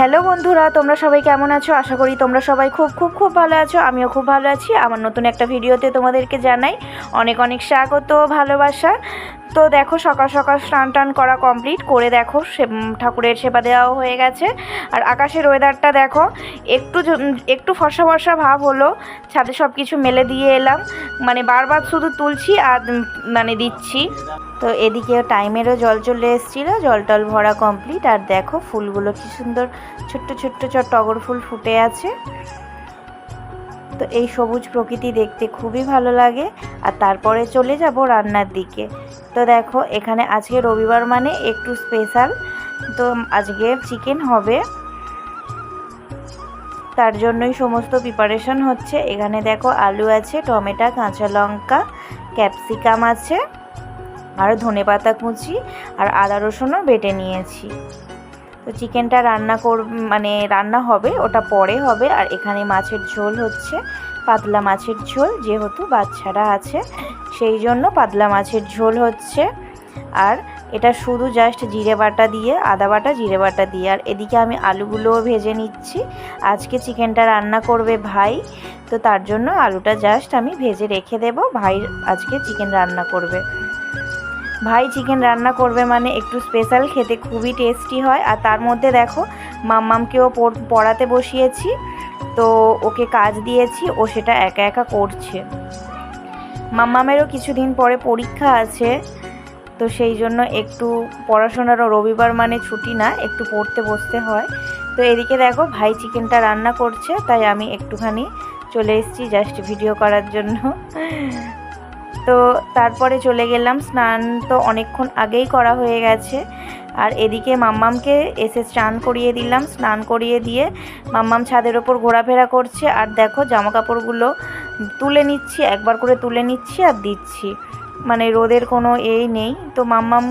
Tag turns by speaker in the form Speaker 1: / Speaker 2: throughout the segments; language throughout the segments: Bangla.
Speaker 1: হ্যালো বন্ধুরা, তোমরা সবাই কেমন আছো? আশা করি তোমরা সবাই খুব খুব খুব ভালো আছো, আমিও খুব ভালো আছি। আমার নতুন একটা ভিডিওতে তোমাদেরকে জানাই অনেক অনেক স্বাগত ভালোবাসা। তো দেখো সকাল সকাল স্নান টান করা কমপ্লিট করে দেখো ঠাকুরের সেবা দেওয়াও হয়ে গেছে। আর আকাশের ওয়েদারটা দেখো, একটু একটু ফর্সা ফর্সা ভাব হলো, ছাদে সব কিছু মেলে দিয়ে এলাম। মানে বারবার শুধু তুলছি আর মানে দিচ্ছি। তো এদিকে টাইমেরও জল চলে এসেছিল, জল টল ভরা কমপ্লিট আর দেখো ফুলগুলো কি সুন্দর, ছোট্ট ছোট্ট ছোট টগর ফুল ফুটে আছে। তো এই সবুজ প্রকৃতি দেখতে খুবই ভালো লাগে। আর তারপরে চলে যাব রান্নার দিকে। তো দেখো, এখানে আজকে রবিবার মানে একটু স্পেশাল তো আজকে চিকেন হবে। তার জন্যই সমস্ত প্রিপারেশন হচ্ছে। এখানে দেখো আলু আছে, টমেটো, কাঁচা লঙ্কা ক্যাপসিকাম আছে, আর ধনেপাতা কুচি, আর আদা রসুনও বেটে নিয়েছি। তো চিকেনটা রান্না কর মানে রান্না হবে, ওটা পরে হবে। আর এখানে মাছের ঝোল হচ্ছে, পাতলা মাছের ঝোল যেহেতু বাচ্চারা আছে, সেই জন্য পাতলা মাছের ঝোল হচ্ছে। আর এটা শুধু জাস্ট জিরে বাটা দিয়ে, আদা বাটা, জিরে বাটা দিয়ে। আর এদিকে আমি আলুগুলোও ভেজে নিচ্ছি। আজকে চিকেনটা রান্না করবে ভাই, তো তার জন্য আলুটা জাস্ট আমি ভেজে রেখে দেব। ভাই আজকে চিকেন রান্না করবে। ভাই চিকেন রান্না করবে মানে একটু স্পেশাল খেতে খুবই টেস্টি হয়। আর তার মধ্যে দেখো, মাম্মামকেও পড়- পড়াতে বসিয়েছি। তো ওকে কাজ দিয়েছি, ও সেটা একা একা করছে। মাম্মামেরও কিছুদিন পরে পরীক্ষা আছে, তো সেই জন্য একটু পড়াশোনারও রবিবার মানে ছুটি না, একটু পড়তে বসতে হয়। তো এদিকে দেখো, ভাই চিকেনটা রান্না করছে, তাই আমি একটুখানি চলে এসেছি জাস্ট ভিডিও করার জন্য। তো তারপরে চলে গেলাম। স্নান তো অনেকক্ষণ আগেই করা হয়ে গেছে। আর এদিকে মাম্মামকে এসে স্নান করিয়ে দিলাম। স্নান করিয়ে দিয়ে মাম্মাম ছাদের ওপর ঘোরাফেরা করছে। আর দেখো জামা কাপড়গুলো তুলে নিচ্ছি, একবার করে তুলে নিচ্ছি আর দিচ্ছি। মানে রোদের কোনো এই নেই। তো মাম্মাম,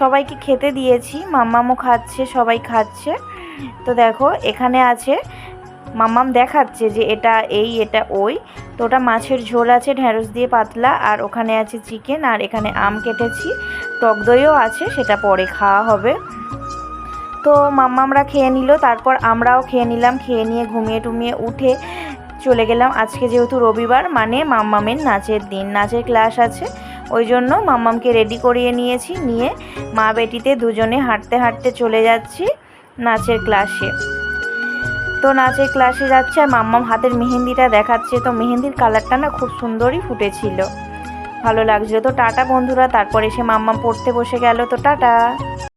Speaker 1: সবাইকে খেতে দিয়েছি। মাম্মামও খাচ্ছে, সবাই খাচ্ছে। তো দেখো, এখানে আছে, মাম্মাম দেখাচ্ছে যে এটা এই, এটা ওই। তো ওটা মাছের ঝোল আছে, ঢ্যাঁড়স দিয়ে পাতলা, আর ওখানে আছে চিকেন আর এখানে আম কেটেছি। টক দইও আছে, সেটা পরে খাওয়া হবে। তো মাম্মামরা খেয়ে নিল, তারপর আমরাও খেয়ে নিলাম, খেয়ে নিয়ে ঘুমিয়ে টুমিয়ে উঠে চলে গেলাম। আজকে যেহেতু রবিবার মানে মাম্মামের নাচের দিন, নাচের ক্লাস আছে, ওই জন্য মাম্মামকে রেডি করিয়ে নিয়েছি, নিয়ে মা বেটিতে দুজনে হাঁটতে হাঁটতে চলে যাচ্ছি নাচের ক্লাসে তো নাচে ক্লাসে যাচ্ছে আর মাম্মাম হাতের মেহেন্দিটা দেখাচ্ছে। তো মেহেন্দির কালারটা না খুব সুন্দরই ফুটেছিল। ভালো লাগছিল। তো টাটা বন্ধুরা, তারপর এসে মাম্মাম পড়তে বসে গেল। তো টাটা।